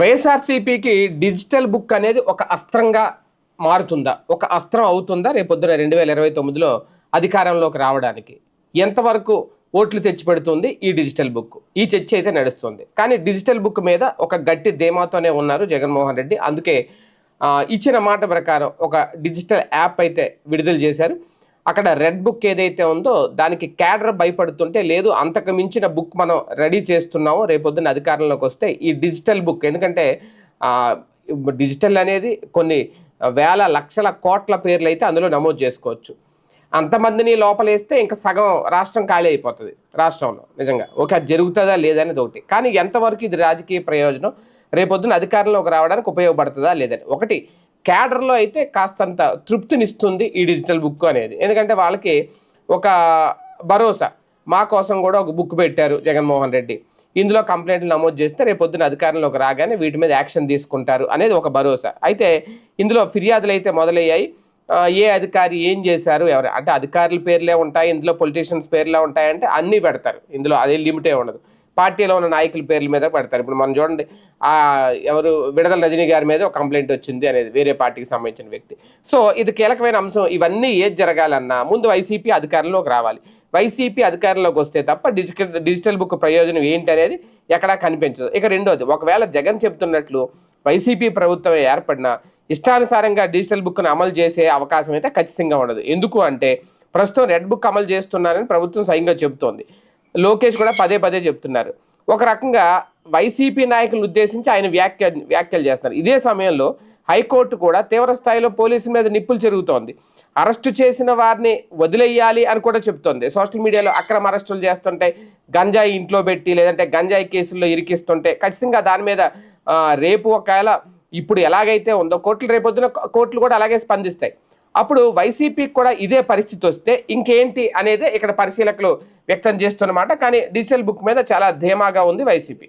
వైఎస్ఆర్సీపీకి digital book అనేది ఒక అస్త్రంగా మారుతుందా? ఒక అస్త్రం అవుతుందా రేపొద్దున రెండు వేల ఇరవై తొమ్మిదిలో అధికారంలోకి రావడానికి? ఎంతవరకు ఓట్లు తెచ్చిపెడుతుంది ఈ డిజిటల్ బుక్? ఈ చర్చ అయితే నడుస్తుంది. కానీ డిజిటల్ బుక్ మీద ఒక గట్టి ధీమాతోనే ఉన్నారు జగన్మోహన్ రెడ్డి. అందుకే ఇచ్చిన మాట ప్రకారం ఒక డిజిటల్ యాప్ అయితే విడుదల చేశారు. అక్కడ రెడ్ బుక్ ఏదైతే ఉందో దానికి క్యాడర్ భయపడుతుంటే లేదు అంతకు మించిన బుక్ మనం రెడీ చేస్తున్నాము రేపొద్దున అధికారంలోకి వస్తే ఈ డిజిటల్ బుక్. ఎందుకంటే డిజిటల్ అనేది కొన్ని వేల లక్షల కోట్ల పేర్లు అయితే అందులో నమోదు చేసుకోవచ్చు. అంతమందిని లోపలేస్తే ఇంకా సగం రాష్ట్రం ఖాళీ అయిపోతుంది రాష్ట్రంలో నిజంగా. ఓకే అది జరుగుతుందా లేదనేది ఒకటి. కానీ ఎంతవరకు ఇది రాజకీయ ప్రయోజనం? రేపొద్దున అధికారంలోకి రావడానికి ఉపయోగపడుతుందా లేదని ఒకటి. క్యాడర్లో అయితే కాస్తంత తృప్తినిస్తుంది ఈ డిజిటల్ బుక్ అనేది. ఎందుకంటే వాళ్ళకి ఒక భరోసా. మా కోసం కూడా ఒక బుక్ పెట్టారు జగన్మోహన్ రెడ్డి. ఇందులో కంప్లైంట్లు నమోదు చేస్తే రేపొద్దున అధికారంలోకి రాగానే వీటి మీద యాక్షన్ తీసుకుంటారు అనేది ఒక భరోసా. అయితే ఇందులో ఫిర్యాదులు అయితే మొదలయ్యాయి ఏ అధికారి ఏం చేశారు ఎవరు? అంటే అధికారుల పేర్లే ఉంటాయి ఇందులో పొలిటీషియన్స్ పేర్లే ఉంటాయంటే అన్నీ పెడతారు. ఇందులో అదే లిమిటే ఉండదు. పార్టీలో ఉన్న నాయకుల పేర్ల మీద పెడతారు. ఇప్పుడు మనం చూడండి ఆ ఎవరు విడదల రజనీ గారి మీద ఒక కంప్లైంట్ వచ్చింది అనేది వేరే పార్టీకి సంబంధించిన వ్యక్తి. సో ఇది కీలకమైన అంశం. ఇవన్నీ ఏది జరగాలన్నా ముందు వైసీపీ అధికారంలోకి రావాలి. వైసీపీ అధికారంలోకి వస్తే తప్ప డిజిటల్ డిజిటల్ బుక్ ప్రయోజనం ఏంటి అనేది ఎక్కడా కనిపించదు. ఇక రెండోది ఒకవేళ జగన్ చెప్తున్నట్లు వైసీపీ ప్రభుత్వం ఏర్పడిన ఇష్టానుసారంగా డిజిటల్ బుక్ను అమలు చేసే అవకాశం అయితే ఖచ్చితంగా ఉండదు. ఎందుకు అంటే ప్రస్తుతం రెడ్ బుక్ అమలు చేస్తున్నారని ప్రభుత్వం స్వయంగా చెబుతోంది. లోకేష్ కూడా పదే పదే చెప్తున్నారు. ఒక రకంగా వైసీపీ నాయకులను ఉద్దేశించి ఆయన వ్యాఖ్య వ్యాఖ్యలు చేస్తున్నారు. ఇదే సమయంలో హైకోర్టు కూడా తీవ్ర స్థాయిలో పోలీసుల మీద నిప్పులు జరుగుతోంది అరెస్టు చేసిన వారిని వదిలేయాలి అని కూడా చెప్తోంది. సోషల్ మీడియాలో అక్రమ అరెస్టులు చేస్తుంటే గంజాయి ఇంట్లో పెట్టి లేదంటే గంజాయి కేసుల్లో ఇరికిస్తుంటే ఖచ్చితంగా దాని మీద రేపు ఒకవేళ ఇప్పుడు ఎలాగైతే ఉందో కోర్టులు రేపొద్దున కోర్టులు కూడా అలాగే స్పందిస్తాయి. అప్పుడు వైసీపీకి కూడా ఇదే పరిస్థితి వస్తే ఇంకేంటి అనేది ఇక్కడ పరిశీలకులు వ్యక్తం చేస్తున్నమాట కానీ డిజిటల్ బుక్ మీద చాలా ధీమాగా ఉంది వైసీపీ.